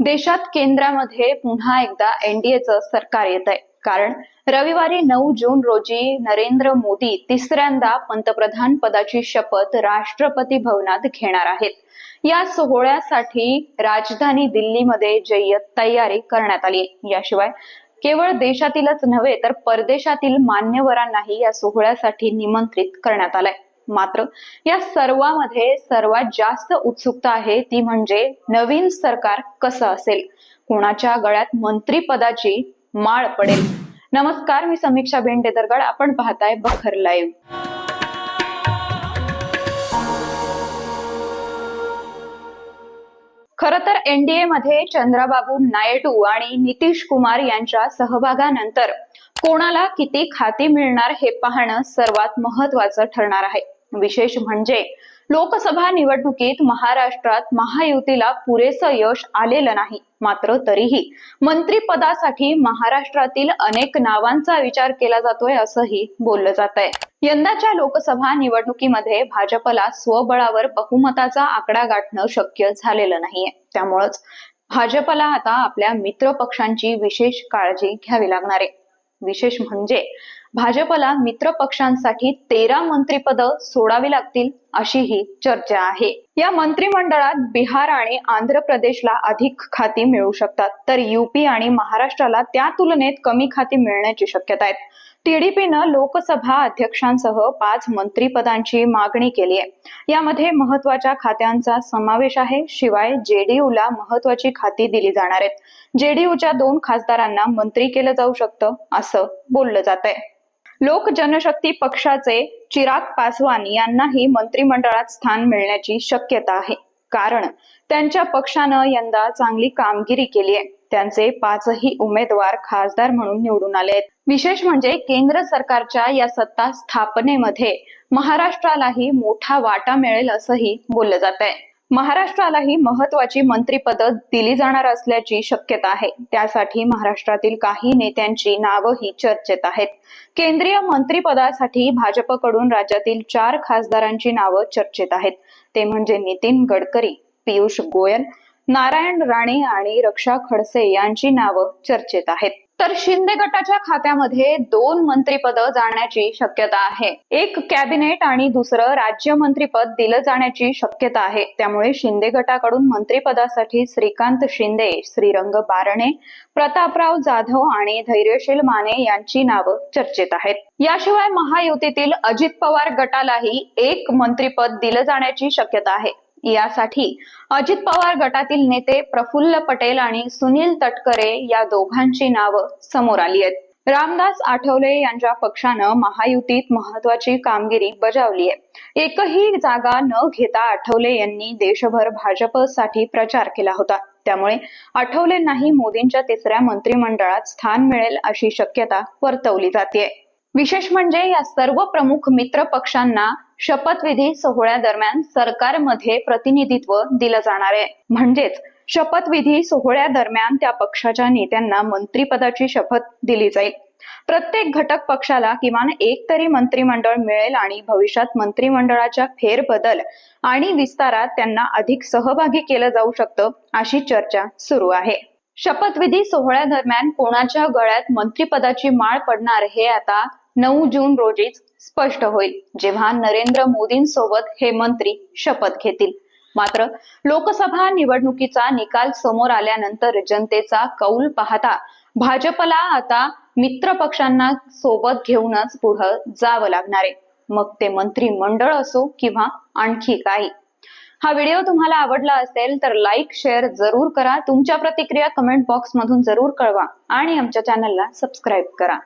देशात केंद्रामध्ये पुन्हा एकदा एनडीएचं सरकार येत आहे कारण रविवारी नऊ जून रोजी नरेंद्र मोदी तिसऱ्यांदा पंतप्रधान पदाची शपथ राष्ट्रपती भवनात घेणार आहेत. या सोहळ्यासाठी राजधानी दिल्लीमध्ये जय्यत तयारी करण्यात आली. याशिवाय केवळ देशातीलच नव्हे तर परदेशातील मान्यवरांनाही या सोहळ्यासाठी निमंत्रित करण्यात आलंय. मात्र या सर्वामध्ये सर्वात जास्त उत्सुकता आहे ती म्हणजे नवीन सरकार कसं असेल? कोणाच्या गळ्यात मंत्रीपदाची माळ पडेल? नमस्कार मी समीक्षा बेंडेदरगड आपण पाहताय बखर लाईव्ह. खर तर एनडीए मध्ये चंद्राबाबू नायडू आणि नितीश कुमार यांच्या सहभागानंतर कोणाला किती खाती मिळणार हे पाहणं सर्वात महत्वाचं ठरणार आहे. विशेष म्हणजे लोकसभा निवडणुकीत महाराष्ट्रात महायुतीला पुरेसं यश आलेलं नाही. मात्र तरीही मंत्रीपदासाठी महाराष्ट्रातील अनेक नावांचा विचार केला जातोय असंही बोललं जात आहे यंदाच्या लोकसभा निवडणुकीमध्ये भाजपला स्वबळावर बहुमताचा आकडा गाठणं शक्य झालेलं नाहीये. त्यामुळंच भाजपला आता आपल्या मित्र पक्षांची विशेष काळजी घ्यावी लागणार आहे. विशेष म्हणजे भाजपला मित्र पक्षांसाठी तेरा मंत्रिपद सोडावी लागतील अशी ही चर्चा आहे. या मंत्रिमंडळात बिहार आणि आंध्र प्रदेशला अधिक खाती मिळू शकतात. तर युपी आणि महाराष्ट्राला त्या तुलनेत कमी खाती मिळण्याची शक्यता आहे. टीडीपीनं लोकसभा अध्यक्षांसह पाच मंत्रिपदांची मागणी केली आहे. यामध्ये महत्त्वाच्या खात्यांचा समावेश आहे. शिवाय जेडीयूला महत्वाची खाती दिली जाणार आहेत. जेडीयूच्या दोन खासदारांना मंत्री केलं जाऊ शकतं असं बोललं जात आहे लोक जनशक्ती पक्षाचे चिराग पासवान यांनाही मंत्रिमंडळात स्थान मिळण्याची शक्यता आहे. कारण त्यांच्या पक्षानं यंदा चांगली कामगिरी केली आहे. त्यांचे पाचही उमेदवार खासदार म्हणून निवडून आले आहेत. विशेष म्हणजे केंद्र सरकारच्या या सत्ता स्थापनेमध्ये महाराष्ट्रालाही मोठा वाटा मिळेल असंही बोललं जात आहे महाराष्ट्रालाही महत्वाची मंत्रिपद दिली जाणार असल्याची शक्यता आहे. त्यासाठी महाराष्ट्रातील काही नेत्यांची नावंही चर्चेत आहेत. केंद्रीय मंत्रिपदासाठी भाजपकडून राज्यातील चार खासदारांची नावं चर्चेत आहेत. ते म्हणजे नितीन गडकरी पियुष गोयल नारायण राणे आणि रक्षा खडसे यांची नावं चर्चेत आहेत. तर शिंदे गटाच्या खात्यामध्ये दोन मंत्रीपदं जाण्याची शक्यता आहे. एक कॅबिनेट आणि दुसरं राज्यमंत्रीपद दिलं जाण्याची शक्यता आहे. त्यामुळे शिंदे गटाकडून मंत्रीपदासाठी श्रीकांत शिंदे श्रीरंग बारणे प्रतापराव जाधव आणि धैर्यशील माने यांची नावं चर्चेत आहेत. याशिवाय महायुतीतील अजित पवार गटालाही एक मंत्रीपद दिलं जाण्याची शक्यता आहे. यासाठी अजित पवार गटातील नेते प्रफुल्ल पटेल आणि सुनील तटकरे या दोघांची नावं समोर आली आहेत. रामदास आठवले यांच्या पक्षानं महायुतीत महत्वाची कामगिरी बजावली आहे. एकही जागा न घेता आठवले यांनी देशभर भाजपसाठी प्रचार केला होता. त्यामुळे आठवलेंनाही मोदींच्या तिसऱ्या मंत्रिमंडळात स्थान मिळेल अशी शक्यता वर्तवली जाते विशेष म्हणजे या सर्व प्रमुख मित्र पक्षांना शपथविधी सोहळ्यादरम्यान सरकारमध्ये प्रतिनिधित्व दिलं जाणार आहे. म्हणजेच शपथविधी सोहळ्यादरम्यान त्या पक्षाच्या नेत्यांना मंत्रिपदाची शपथ दिली जाईल. प्रत्येक घटक पक्षाला किमान एक तरी मंत्रिमंडळ मिळेल आणि भविष्यात मंत्रिमंडळाच्या फेरबदल आणि विस्तारात त्यांना अधिक सहभागी केलं जाऊ शकतं अशी चर्चा सुरू आहे. शपथविधी सोहळ्यादरम्यान कोणाच्या गळ्यात मंत्रीपदाची माळ पडणार हे आता नऊ जून रोजीच स्पष्ट होईल. जेव्हा नरेंद्र मोदींसोबत हे मंत्री शपथ घेतील. मात्र लोकसभा निवडणुकीचा निकाल समोर आल्यानंतर जनतेचा कौल पाहता भाजपला आता मित्र पक्षांना सोबत घेऊनच पुढं जावं लागणार आहे. मग ते मंत्रिमंडळ असो किंवा आणखी काही. हा व्हिडिओ तुम्हाला आवडला असेल तर लाईक शेअर जरूर करा. तुमच्या प्रतिक्रिया कमेंट बॉक्स मधून जरूर कळवा आणि आमच्या चॅनलला सबस्क्राईब करा.